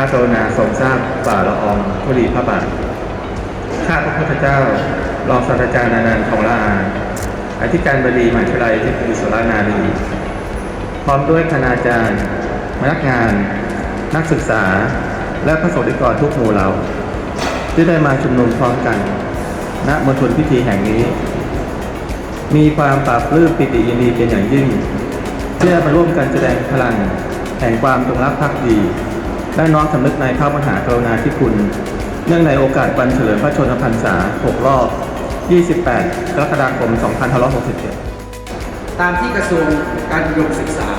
ระกรุณาทรงทราบฝ่าละอองธุลีพระบาท ข้าพระพุทธเจ้า รองศาสตราจารย์นานันทองละอาอธิการบดีมหาวิทยาลัยเทคนิคสุรานารี พร้อมด้วยคณาจารย์ พนักงาน นักศึกษา และพระสงฆ์ิกรทุกหมู่เหล่าที่ได้มาชุมนุมพร้อมกัน ณ มณฑลพิธีแห่งนี้ มีความปราบปลื้มปิติยินดีเป็นอย่างยิ่งที่ได้มาร่วมกันแสดงพลัง แห่งความจงรักภักดี และน้อมสำนึกในพระมหากรุณาธิคุณ เนื่องในโอกาสวันเฉลิมพระชนมพรรษา 6 รอบ 28 กรกฎาคม 2567 ตามที่กระทรวงการอุดมศึกษา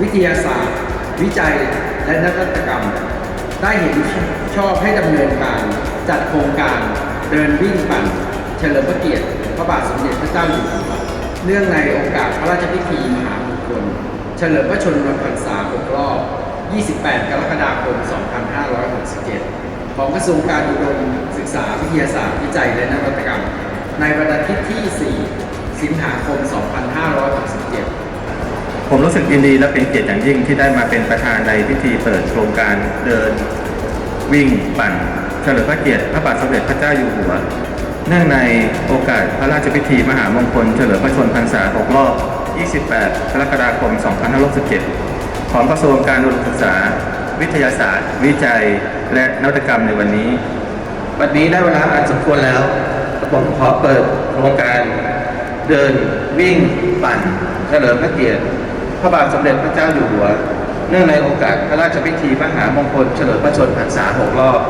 วิทยาศาสตร์ วิจัย และนวัตกรรม ได้เห็นชอบให้ดำเนินการจัดโครงการเดินวิ่งปั่น เฉลิมพระเกียรติพระบาทสมเด็จพระเจ้าอยู่หัวเนื่องในโอกาสพระราชพิธีมหามงคลเฉลิมพระชนมพรรษา6รอบ 28 กรกฎาคม 2567 ของกระทรวงการอุดมศึกษาวิทยาศาสตร์วิจัยและนวัตกรรม ในวันอาทิตย์ที่ 4 สิงหาคม 2567 ผมรู้สึกยินดีและเป็นเกียรติอย่างยิ่งที่ได้มาเป็นประธานในพิธีเปิดโครงการเดิน วิ่ง ปั่น เฉลิมพระเกียรติพระบาทสมเด็จพระเจ้าอยู่หัว เนื่องในโอกาสพระราชพิธีมหามงคลเฉลิมพระชนมพรรษา6รอบ 28 กรกฎาคม 2567 ของกระทรวงการอุดมศึกษา วิทยาศาสตร์ วิจัย และนวัตกรรมในวันนี้ วันนี้ได้เวลาอันสมควรแล้วผมขอเปิดโครงการเดินวิ่งปั่นเฉลิมพระเกียรติพระบาทสมเด็จพระเจ้าอยู่หัว เนื่องในโอกาสพระราชพิธีมหามงคลเฉลิมพระชนมพรรษา6รอบ